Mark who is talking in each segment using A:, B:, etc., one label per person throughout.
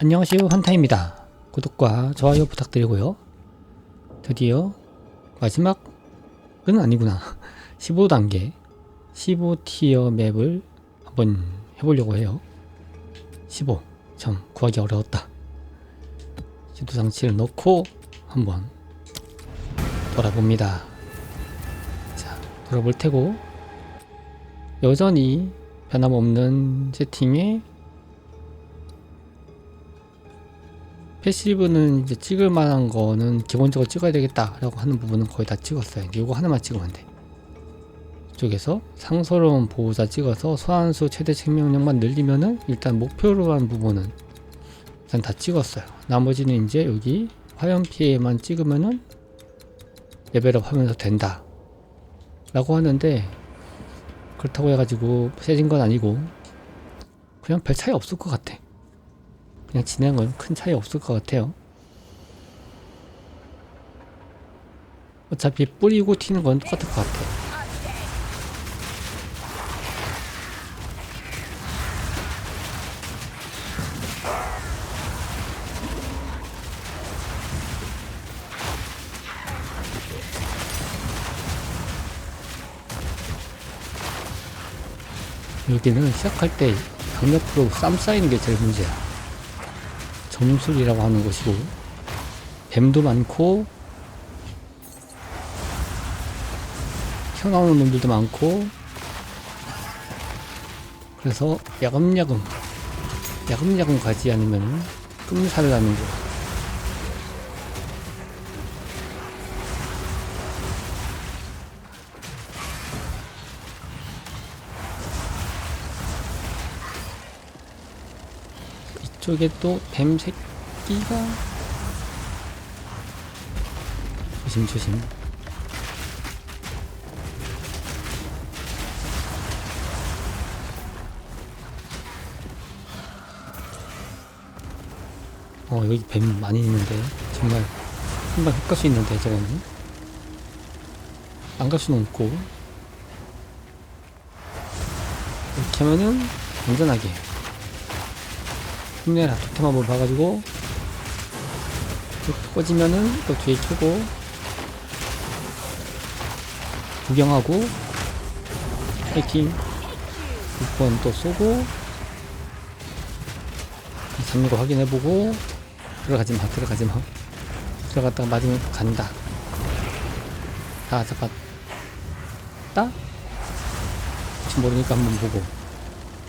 A: 안녕하세요. 환타입니다. 구독과 좋아요 부탁드리고요. 드디어 마지막은 아니구나. 15단계 15티어 맵을 한번 해보려고 해요. 15 참 구하기 어려웠다. 지도장치를 넣고 한번 돌아봅니다. 자 돌아볼 테고 여전히 변함없는 세팅에 패시브는 이제 찍을 만한 거는 기본적으로 찍어야 되겠다라고 하는 부분은 거의 다 찍었어요. 이거 하나만 찍으면 돼. 이쪽에서 상서로운 보호자 찍어서 소환수 최대 생명력만 늘리면은 일단 목표로 한 부분은 일단 다 찍었어요. 나머지는 이제 여기 화염 피해만 찍으면은 레벨업 하면서 된다. 라고 하는데 그렇다고 해가지고 세진 건 아니고 그냥 별 차이 없을 것 같아. 그냥 진행은 큰 차이 없을 것 같아요. 어차피 뿌리고 튀는 건 똑같을 것 같아. 여기는 시작할 때 강력으로 쌈 쌓이는 게 제일 문제야. 점술이라고 하는 곳이고 뱀도 많고 튀어나오는 놈들도 많고 그래서 야금야금 야금야금 가지 않으면 끔살을 하는 거 이쪽에 또 뱀 새끼가. 조심조심. 어 여기 뱀 많이 있는데. 정말 한방 훅갈 수 있는데 저거는. 안 갈 수는 없고. 이렇게 하면은 안전하게 힘내라 토템 한번 봐가지고 또 꺼지면은 또 뒤에 켜고 구경하고 해킹 6번 또 쏘고 잡는 거 확인해보고 들어가지마 들어가지마. 들어갔다가 맞으면 간다. 다 잡았다? 혹시 모르니까 한번 보고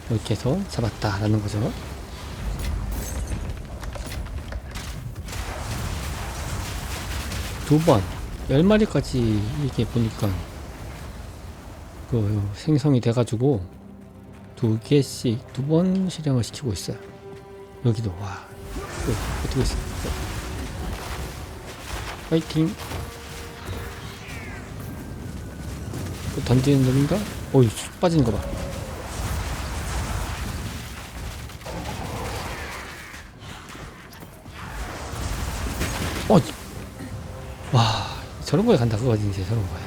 A: 이렇게 해서 잡았다 라는 거죠 두 번, 열 마리까지 이렇게 보니까 그 생성이 돼가지고 두 개씩 두 번 실행을 시키고 있어요. 여기도 와, 그, 어떻게 있어? 파이팅. 또 던지는 놈인가? 어이, 쑥 빠지는 거 봐. 저런 거에 간다 그거지 이제 저런 거에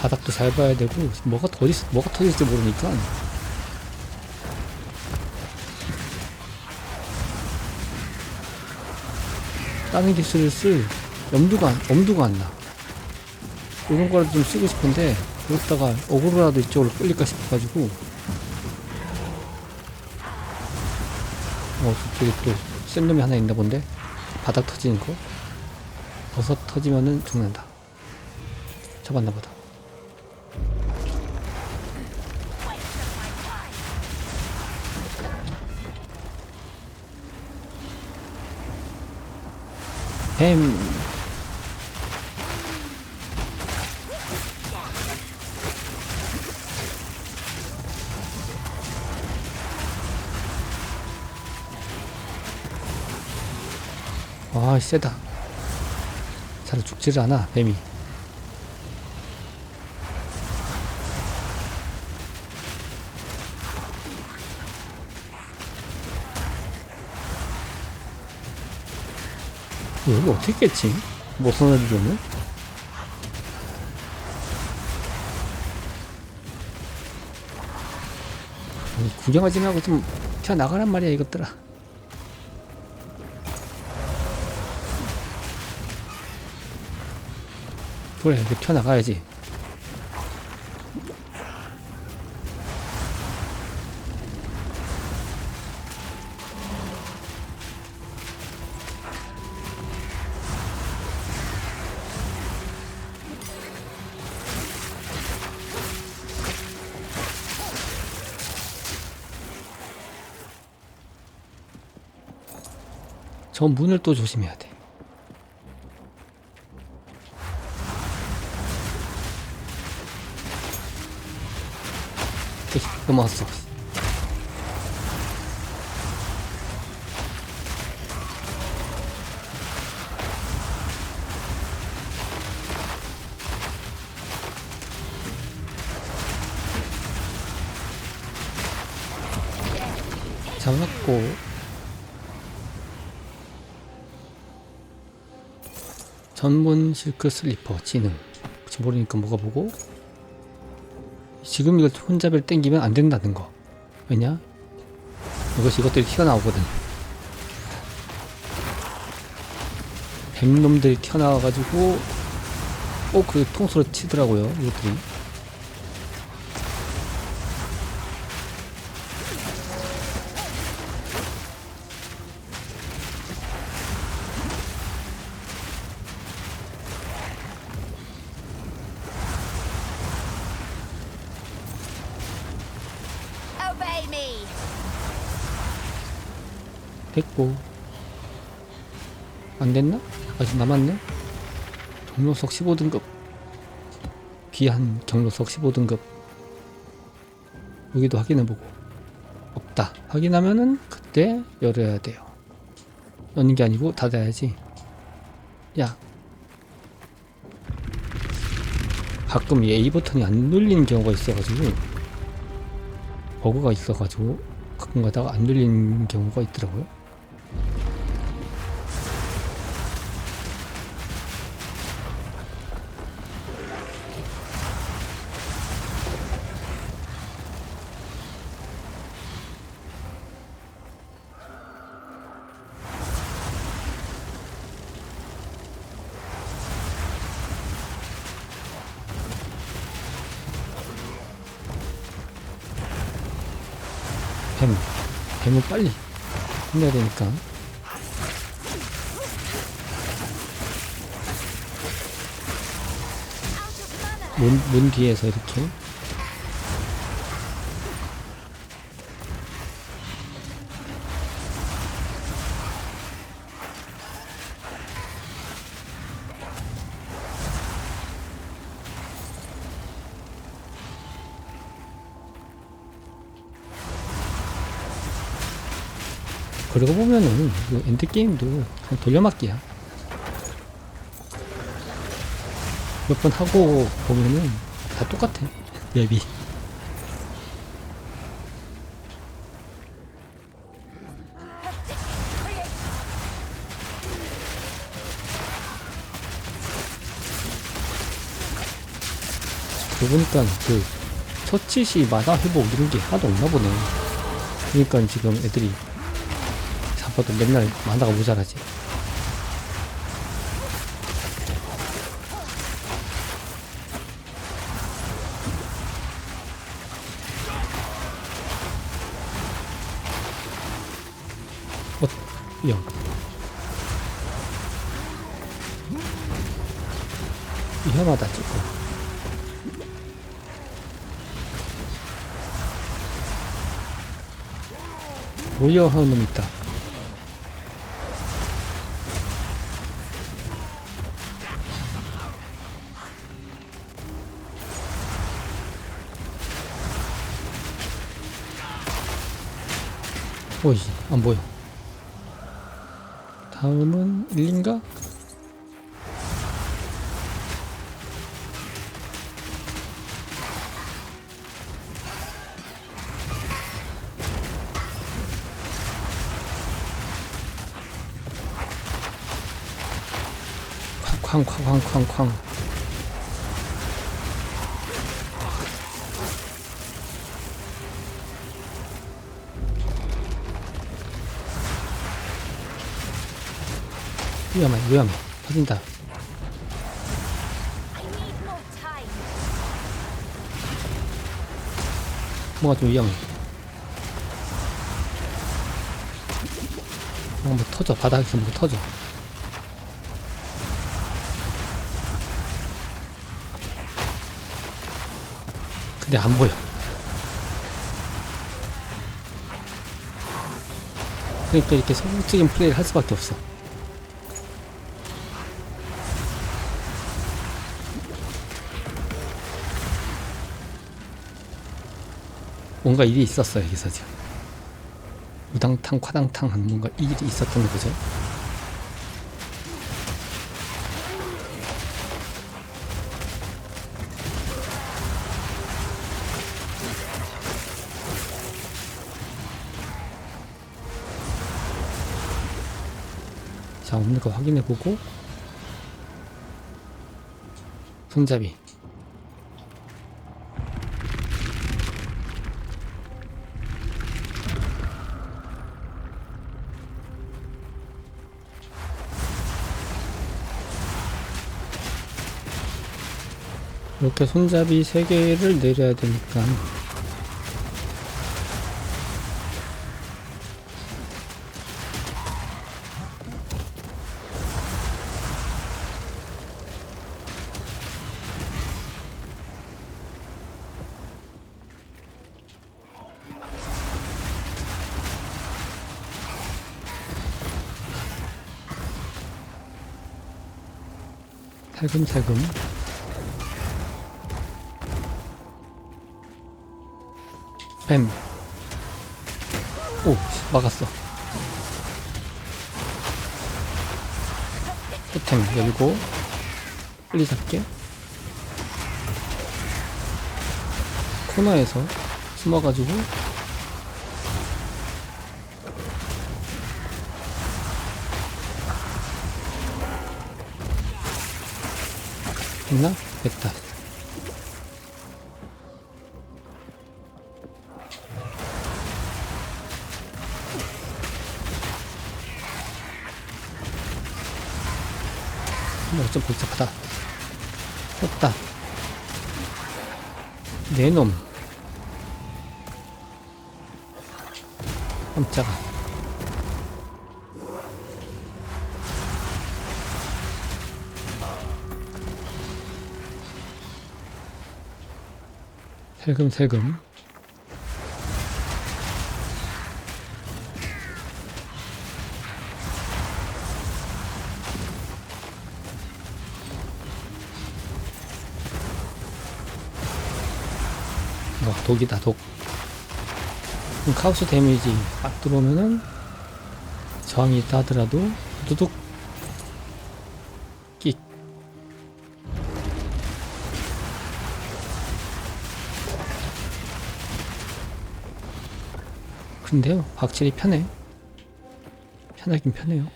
A: 바닥도 잘 봐야 되고 뭐가 어디 뭐가 터질지 모르니까 다른 기술을 쓸 염두가 안- 엄두가 안 나. 이런 거라도 좀 쓰고 싶은데 그러다가 어그로라도 이쪽으로 끌릴까 싶어가지고. 어 저쪽에 또센 놈이 하나 있나 본데? 바닥 터지는 거? 버섯 터지면은 죽는다. 잡았나 보다. 뱀 아 세다 잘 죽지를 않아 뱀이 이거 어떻게 깼지? 뭐 못 써내주려면? 구경하지 말고 좀 튀어나가란 말이야 이것들아 그래 이렇게 튀어나가야지 저 문을 또 조심해야 돼. 넘어갔어. 잡았고. 전문 실크 슬리퍼 지능. 혹시 모르니까 먹어보고 지금 이걸 혼잡이를 땡기면 안 된다는 거. 왜냐? 이것이 이것들이 튀어나오거든. 뱀놈들이 튀어나와가지고 꼭그 통수로 치더라고요 이것들이 고. 안 됐나? 아직 남았네? 경로석 15등급. 귀한 경로석 15등급. 여기도 확인해보고. 없다. 확인하면은 그때 열어야 돼요. 여는 게 아니고 닫아야지. 야. 가끔 이 A 버튼이 안 눌리는 경우가 있어가지고 버그가 있어가지고 가끔 가다가 안 눌리는 경우가 있더라고요 뱀은 빨리 끝내야 되니까. 문, 문 뒤에서 이렇게 그러고 보면은 그 엔드게임도 그냥 돌려막기야. 몇 번 하고 보면은 다 똑같아 맵이. 보니까 그 처치시 마다 회복 이런 게 하나도 없나 보네. 그러니까 지금 애들이 잡아도 맨날 만화가 모자라지 어, 영. 위험하다 조금. 몰려 하는 놈 있다. 보이지? 안 보여. 다음은 1인가? 쾅쾅쾅쾅쾅쾅 위험해 위험해. 터진다. 뭐가 좀 위험해? 어, 뭐 터져. 바닥에서 뭐 터져. 근데 안 보여. 그러니까 이렇게 소극적인 플레이를 할 수밖에 없어 뭔가 일이 있었어 여기서 지금. 우당탕 하는 뭔가 일이 있었던 거죠? 자 없는 거 확인해 보고 손잡이 이렇게 손잡이 3개를 내려야 되니까. 살금살금 뱀. 오, 막았어. 토템 열고, 빨리 잡게. 코너에서 숨어가지고, 됐나? 됐다. 뭐좀 복잡하다. 됐다. 네 놈. 깜짝아. 살금살금. 독이다 독. 카우스 데미지 딱 들어오면은 저항이 있다 하더라도 두둑. 끽 근데요 확실히 편해. 편하긴 편해요.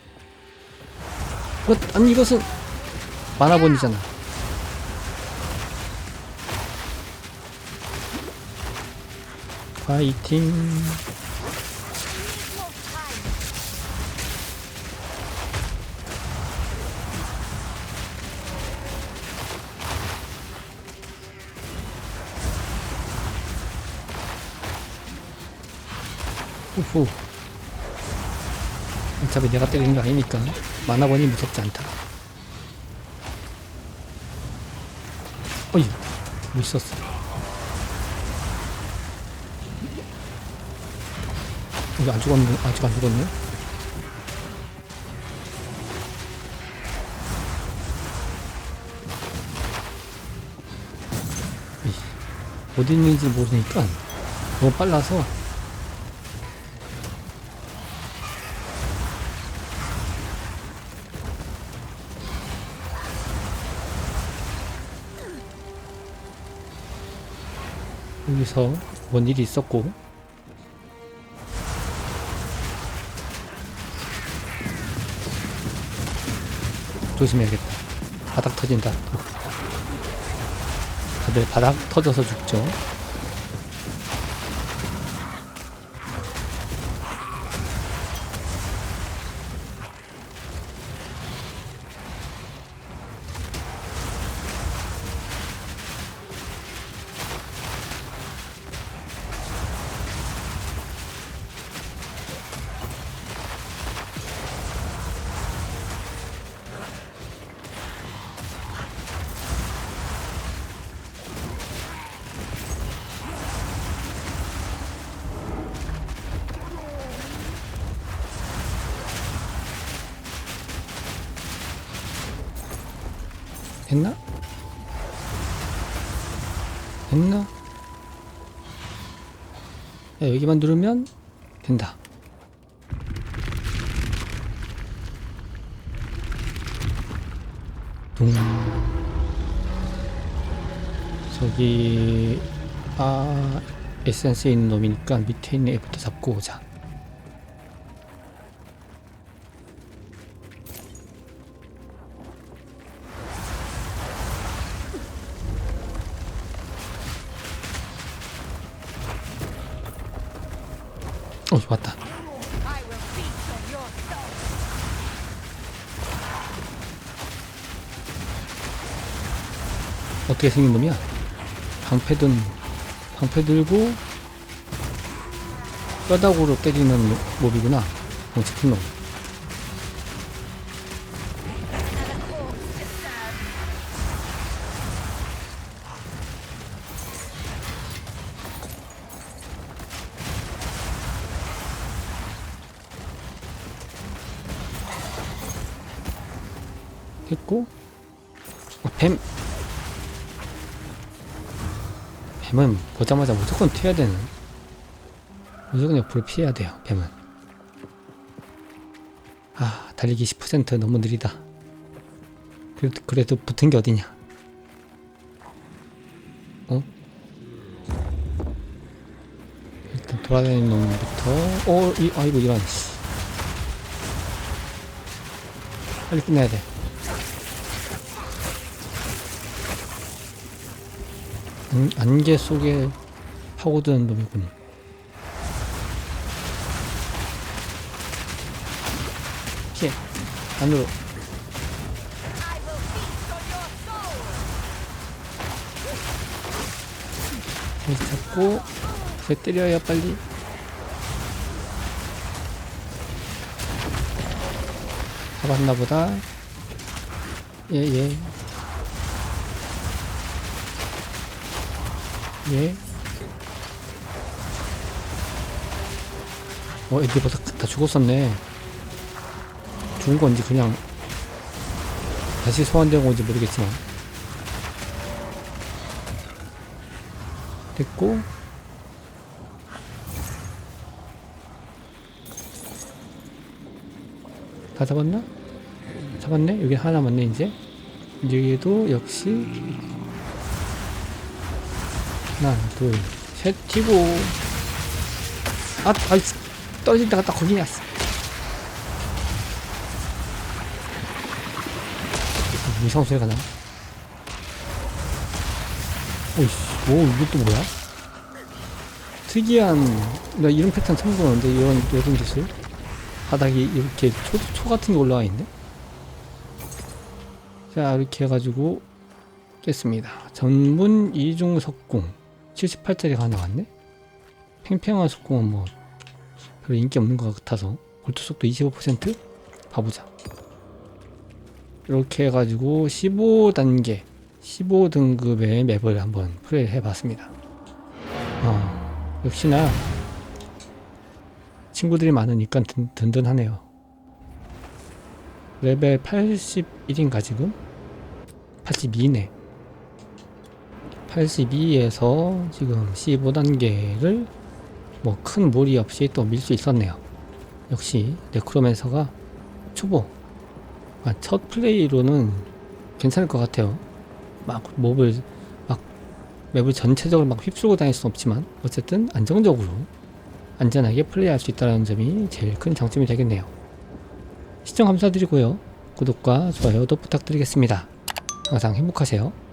A: 이것, 아니 이것은 만화본이잖아 파이팅. 후후. 어차피 내가 때리는 거 아니니까 만화본이 무섭지 않다. 어이 뭐 있었어 여기 안 죽었네. 아직 안 죽었네. 어디 있는지 모르니까 너무 빨라서. 여기서 뭔 일이 있었고 조심해야겠다 바닥 터진다 또. 다들 바닥 터져서 죽죠 됐나? 됐나? 야, 여기만 누르면 된다. 둥. 저기 아 에센스에 있는 놈이니까 밑에 있는 애부터 잡고 오자. 어떻게 생긴 놈이야? 방패 든 방패 들고 뼈다구로 때리는 모- 몹이구나. 덩치 큰 놈. 무조건 튀어야 되는. 무조건 옆으로 피해야 돼요 뱀은. 아 달리기 10% 너무 느리다. 그래도, 그래도 붙은 게 어디냐? 어? 일단 돌아다니는 놈부터. 어 이, 아이고 이런. 씨. 빨리 끝내야 돼. 안, 안개 속에 파고드는 놈이군. 피해. 안으로. 다시 잡고, 쟤 때려야 빨리. 잡았나 보다. 예, 예. 예. 어, 애들 벌써 다 죽었었네. 죽은 건지 그냥 다시 소환된 건지 모르겠지만. 됐고. 다 잡았나? 잡았네? 여기 하나 남았네, 이제. 여기도 역시 하나, 둘, 셋, 튀고. 아, 아이, 떨어진 데가 딱 거기냐. 씨. 아, 이상한 소리가 나. 오이씨, 오, 이게 또 뭐야? 특이한, 나 이런 패턴 처음 보는데, 이런, 이런 기술? 바닥이 이렇게 초, 초 같은 게 올라와 있네? 자, 이렇게 해가지고, 깼습니다. 전문 이중 석궁 78짜리가 나왔네. 팽팽한 석궁은 뭐 별로 인기 없는 것 같아서 골드 속도 25% 봐보자. 이렇게 해가지고 15단계 15등급의 맵을 한번 플레이 해봤습니다. 어, 역시나 친구들이 많으니까 든, 든든하네요. 레벨 81인가 지금? 82네. 82에서 지금 15단계를 뭐 큰 무리 없이 또 밀 수 있었네요. 역시 네크로맨서가 초보. 아, 첫 플레이로는 괜찮을 것 같아요. 막 몹을 막 맵을 전체적으로 막 휩쓸고 다닐 수는 없지만 어쨌든 안정적으로 안전하게 플레이할 수 있다는 점이 제일 큰 장점이 되겠네요. 시청 감사드리고요. 구독과 좋아요도 부탁드리겠습니다. 항상 행복하세요.